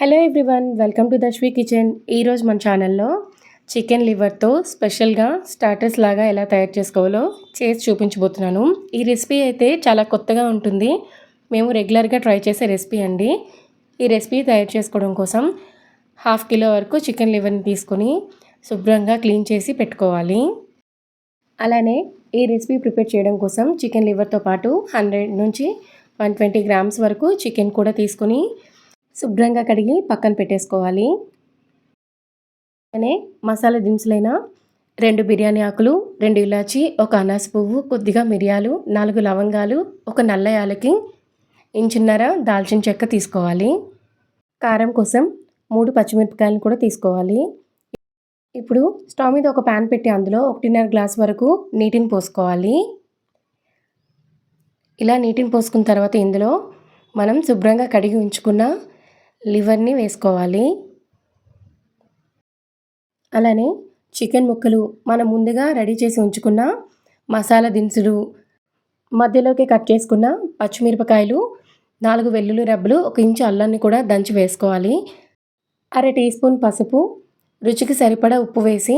Hello everyone welcome to Dashvi kitchen ఈరోజు మన ఛానల్లో చికెన్ లివర్తో స్పెషల్గా స్టార్టర్స్ లాగా ఎలా తయారు చేసుకోవాలో చేసి చూపించబోతున్నాను. ఈ రెసిపీ అయితే చాలా కొత్తగా ఉంటుంది. మేము రెగ్యులర్గా ట్రై చేసే రెసిపీ అండి. ఈ రెసిపీ తయారు చేసుకోవడం కోసం హాఫ్ కిలో వరకు చికెన్ లివర్ని తీసుకొని శుభ్రంగా క్లీన్ చేసి పెట్టుకోవాలి. అలానే ఈ రెసిపీ ప్రిపేర్ చేయడం కోసం చికెన్ లివర్తో పాటు హండ్రెడ్ నుంచి వన్ ట్వంటీ గ్రామ్స్ వరకు చికెన్ కూడా తీసుకొని శుభ్రంగా కడిగి పక్కన పెట్టేసుకోవాలి. అనే మసాలా దినుసులైన రెండు బిర్యానీ ఆకులు రెండు ఇలాచి ఒక అనాస పువ్వు కొద్దిగా మిరియాలు నాలుగు లవంగాలు ఒక నల్ల యాలకి ఇంచున్నర దాల్చిన చెక్క తీసుకోవాలి. కారం కోసం మూడు పచ్చిమిరపకాయలు కూడా తీసుకోవాలి. ఇప్పుడు స్టవ్ మీద ఒక ప్యాన్ పెట్టి అందులో ఒకటిన్నర గ్లాస్ వరకు నీటిని పోసుకోవాలి. ఇలా నీటిని పోసుకున్న తర్వాత ఇందులో మనం శుభ్రంగా కడిగి ఉంచుకున్న లివర్ని వేసుకోవాలి. అలానే చికెన్ ముక్కలు మనం ముందుగా రెడీ చేసి ఉంచుకున్న మసాలా దినుసులు మధ్యలోకి కట్ చేసుకున్న పచ్చిమిరపకాయలు నాలుగు వెల్లుల్లి రబ్బలు ఒక ఇంచు అల్లాన్ని కూడా దంచి వేసుకోవాలి. అర టీ స్పూన్ పసుపు రుచికి సరిపడా ఉప్పు వేసి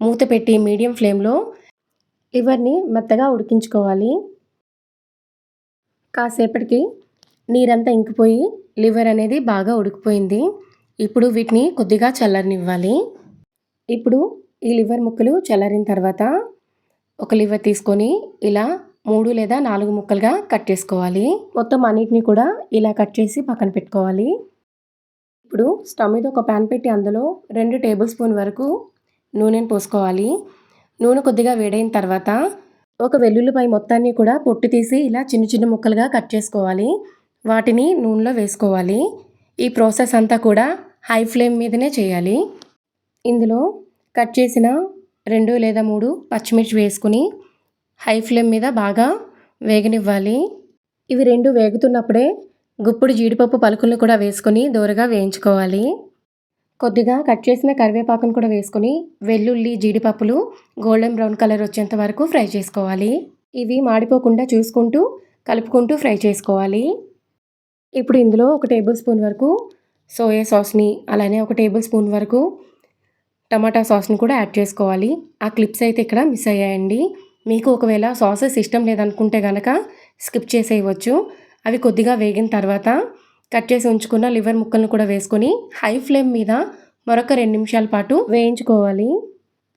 మూత పెట్టి మీడియం ఫ్లేమ్లో లివర్ని మెత్తగా ఉడికించుకోవాలి. కాసేపటికి నీరంతా ఇంకిపోయి లివర్ అనేది బాగా ఉడికిపోయింది. ఇప్పుడు వీటిని కొద్దిగా చల్లరనివ్వాలి. ఇప్పుడు ఈ లివర్ ముక్కలు చల్లరిన తర్వాత ఒక లివర్ తీసుకొని ఇలా మూడు లేదా నాలుగు ముక్కలుగా కట్ చేసుకోవాలి. మొత్తం అన్నిటిని కూడా ఇలా కట్ చేసి పక్కన పెట్టుకోవాలి. ఇప్పుడు స్టవ్ మీద ఒక ప్యాన్ పెట్టి అందులో రెండు టేబుల్ స్పూన్ వరకు నూనెను పోసుకోవాలి. నూనె కొద్దిగా వేడైన తర్వాత ఒక వెల్లుల్లిపై మొత్తాన్ని కూడా పొట్టు తీసి ఇలా చిన్న చిన్న ముక్కలుగా కట్ చేసుకోవాలి. వాటిని నూనెలో వేసుకోవాలి. ఈ ప్రాసెస్ అంతా కూడా హై ఫ్లేమ్ మీదనే చేయాలి. ఇందులో కట్ చేసిన రెండు లేదా మూడు పచ్చిమిర్చి వేసుకుని హై ఫ్లేమ్ మీద బాగా వేగనివ్వాలి. ఇవి రెండు వేగుతున్నప్పుడే గుప్పుడు జీడిపప్పు పలుకులను కూడా వేసుకొని దూరగా వేయించుకోవాలి. కొద్దిగా కట్ చేసిన కరివేపాకును కూడా వేసుకొని వెల్లుల్లి జీడిపప్పులు గోల్డెన్ బ్రౌన్ కలర్ వచ్చేంత వరకు ఫ్రై చేసుకోవాలి. ఇవి మాడిపోకుండా చూసుకుంటూ కలుపుకుంటూ ఫ్రై చేసుకోవాలి. ఇప్పుడు ఇందులో ఒక టేబుల్ స్పూన్ వరకు సోయా సాస్ని అలానే ఒక టేబుల్ స్పూన్ వరకు టమాటా సాస్ని కూడా యాడ్ చేసుకోవాలి. ఆ క్లిప్స్ అయితే ఇక్కడ మిస్ అయ్యాయండి. మీకు ఒకవేళ సాసెస్ ఇష్టం లేదనుకుంటే కనుక స్కిప్ చేసేయవచ్చు. అవి కొద్దిగా వేగిన తర్వాత కట్ చేసి ఉంచుకున్న లివర్ ముక్కలను కూడా వేసుకొని హై ఫ్లేమ్ మీద మరొక రెండు నిమిషాల పాటు వేయించుకోవాలి.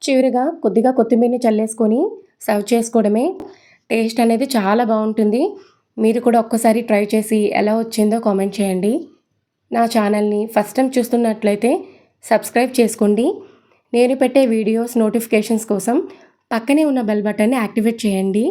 చివరిగా కొద్దిగా కొత్తిమీరని చల్లేసుకొని సర్వ్ చేసుకోవడమే. టేస్ట్ అనేది చాలా బాగుంటుంది. మీరు కూడా ఒక్కసారి ట్రై చేసి ఎలా వచ్చిందో కామెంట్ చేయండి. నా ఛానల్ని ఫస్ట్ టైం చూస్తున్నట్లయితే సబ్స్క్రైబ్ చేసుకోండి. నేను పెట్టే వీడియోస్ నోటిఫికేషన్స్ కోసం పక్కనే ఉన్న బెల్ బటన్ని యాక్టివేట్ చేయండి.